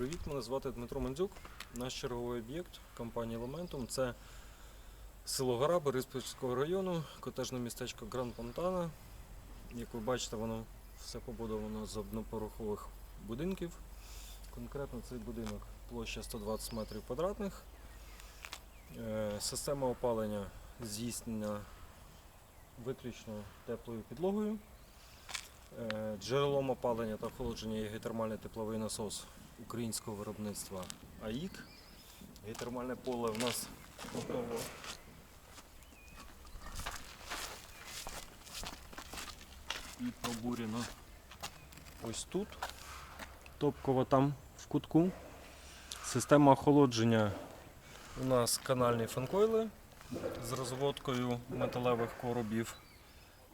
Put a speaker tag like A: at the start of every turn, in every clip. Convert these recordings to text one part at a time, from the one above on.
A: Привіт, мене звати Дмитро Мандзюк. Наш черговий об'єкт компанії Ломентум це село Гора Бориспільського району, котежне містечко Гран Фонтана. Як ви бачите, воно все побудовано з однопорохових будинків. Конкретно цей будинок площа 120 метрів квадратних. Е, Система опалення здійснена виключно теплою підлогою. Е, Джерелом опалення та охолодження є геотермальний тепловий насос українського виробництва АІК. Геотермальне поле в нас готово. І пробурено ось тут. Топково там в кутку. Система охолодження у нас канальні фанкойли з розводкою металевих коробів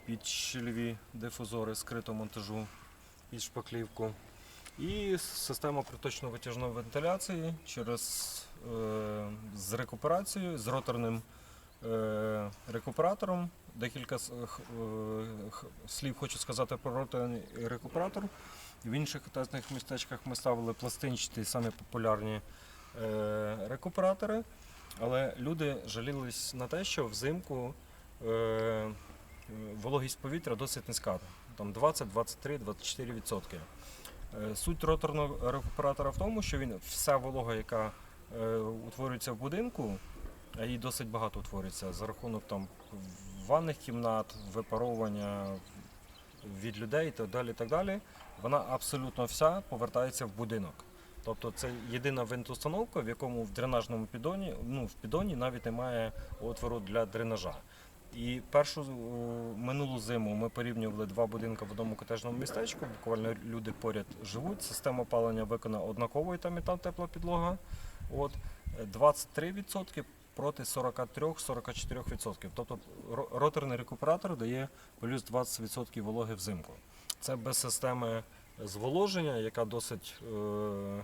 A: під щільові дифузори скритого монтажу під шпаклівку. І система проточно-витяжної вентиляції через, е, з рекуперацією, з роторним е, рекуператором. Декілька е, слів хочу сказати про роторний рекуператор. В інших тесних містечках ми ставили пластинчаті, самі популярні е, рекуператори. Але люди жалілись на те, що взимку е, вологість повітря досить низька. Там 20, 23, 24 відсотки. Е, Суть роторного рекуператора в тому, що він вся волога, яка е, утворюється в будинку, а її досить багато утворюється за рахунок там ванних кімнат, випаровування від людей і так далі, так далі, вона абсолютно вся повертається в будинок. Тобто це єдина вентустановка, в якому в дренажному піддоні, ну в піддоні навіть немає отвору для дренажа. І першу е, минулу зиму ми порівнювали два будинки в одному котежному містечку. Буквально люди поряд живуть. Система опалення виконана однаково, і там і там тепла підлога. От е, 23% проти 43-44%. Тобто роторний рекуператор дає плюс 20% вологи взимку. Це без системи зволоження, яка досить е, е,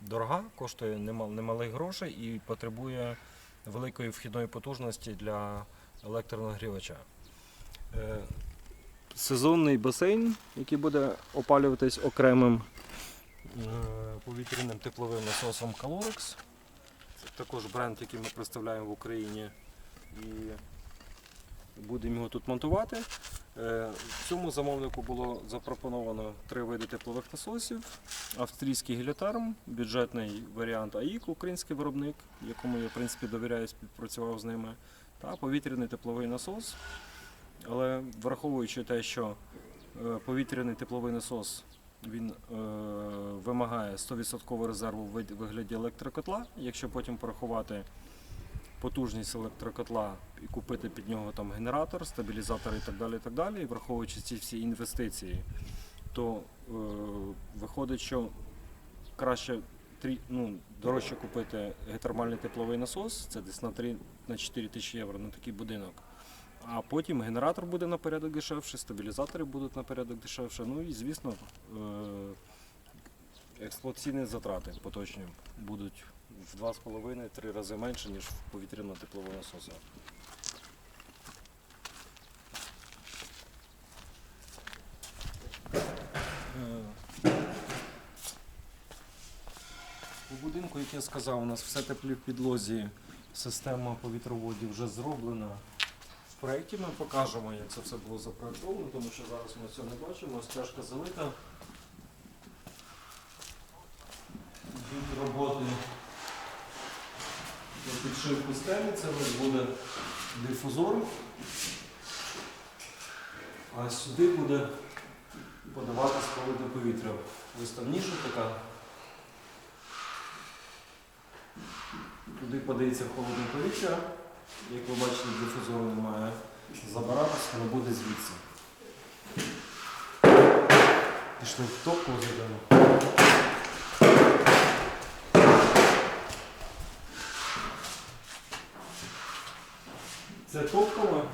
A: дорога, коштує немалих грошей і потребує великої вхідної потужності для електронагрівача. Е, Сезонний басейн, який буде опалюватись окремим е, повітряним тепловим насосом Calorix. Це також бренд, який ми представляємо в Україні. І будемо його тут монтувати. Е, Цьому замовнику було запропоновано три види теплових насосів. Австрійський геліотерм, бюджетний варіант АІК, український виробник, якому я в принципі довіряю, співпрацював з ними, та повітряний тепловий насос. Але враховуючи те, що е, повітряний тепловий насос він е, вимагає 100% резерву в вигляді електрокотла, якщо потім порахувати потужність електрокотла і купити під нього там генератор, стабілізатор і так далі, і так далі, і враховуючи ці всі інвестиції, то е, виходить, що краще ну, дорожче купити геотермальний тепловий насос, це десь на 3 на 4 тисячі євро на такий будинок. А потім генератор буде на порядок дешевше, стабілізатори будуть на дешевше. Ну і звісно, е, експлуатаційні затрати поточні будуть в 2,5-3 рази менше, ніж в повітряно теплового насосу. Е, У будинку, як я сказав, у нас все теплі в підлозі, система повітроводів вже зроблена. В проєкті ми покажемо, як це все було запроєктовано, тому що зараз ми цього не бачимо. Стяжка залита. Від роботи підшивку стелі, це у нас буде дифузор. А сюди буде подаватись холодне повітря. Там така. Туди подається холодне повітря. Як ви бачите, дифузору немає. Забиратись воно буде звідси. Пішли в топку зайдемо. Це топкова.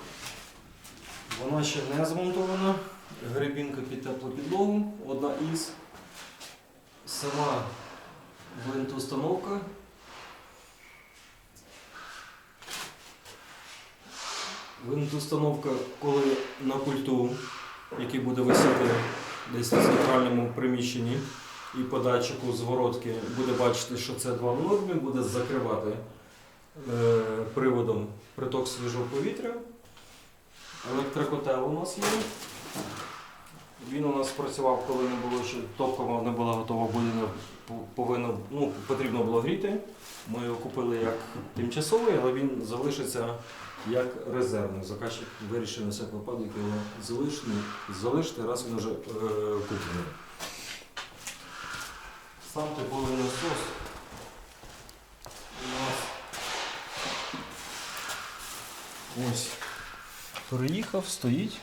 A: Вона ще не змонтована. Гребінка під теплу підлогу, одна із. Сама винтоустановка. Винтоустановка, коли на пульту, який буде висіти десь в центральному приміщенні, і по датчику зворотки буде бачити, що це 2 в нормі, буде закривати приводом приток свіжого повітря. Електрокотел у нас є. Він у нас працював, коли не було ще топкова не була готова, будинок повинно, ну, потрібно було гріти. Ми його купили як тимчасовий, але він залишиться як резервний. Заказчик вирішив на всяк випадок його залишити, залишити раз він вже е, куплений. Сам типовий насос у нас ось переїхав, стоїть,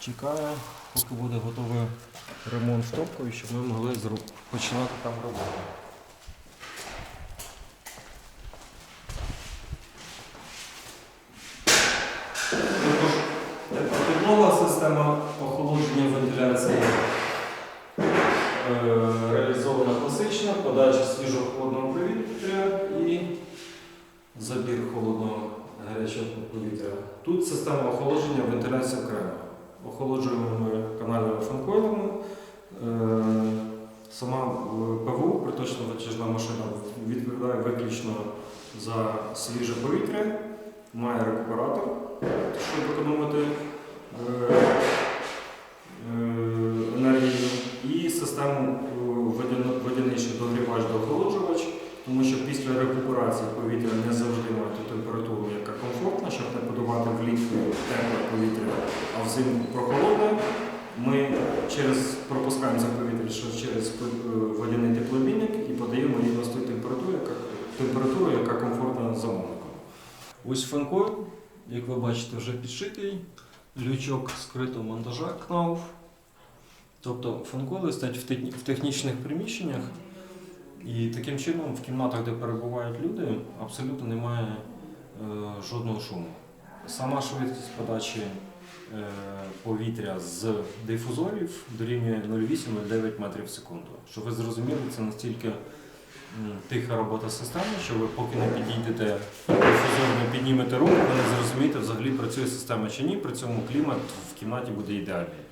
A: чекає, поки буде готовий ремонт штопкою, щоб ми могли починати там роботу. Підлога, система охолодження вентиляції е, реалізована класична, подача свіжого холодного повітря і забір холодного гарячого повітря. Тут система охолодження вентиляції окремо. Охолоджуємо ми канальними фанкойлами. Е, Сама е, ПВУ, приточна витяжна машина, відповідає виключно за свіже повітря, має рекуператор, щоб економити е, енергію, і систему е, водяно- водяний ще догрівач доохолоджувач, тому що після рекуперації повітря не завжди має ту температуру, яка комфортна, щоб не подавати влітку тепле повітря, а взимку прохолодне. Ми через пропускаємо це повітря через е, водяний теплообмінник і подаємо рівно з тою температурою, яка, комфортна замовнику. Ось фанкойл, як ви бачите, вже підшитий. Лючок скритого монтажа КНАУФ. Тобто фанколи стоять в технічних приміщеннях, і таким чином в кімнатах, де перебувають люди, абсолютно немає е, жодного шуму. Сама швидкість подачі е, повітря з дифузорів дорівнює 0,8-0,9 метрів в секунду. Щоб ви зрозуміли, це настільки тиха робота системи, що ви поки не підійдете дифузор, не піднімете руку, ви не зрозумієте, взагалі працює система чи ні, при цьому клімат в кімнаті буде ідеальний.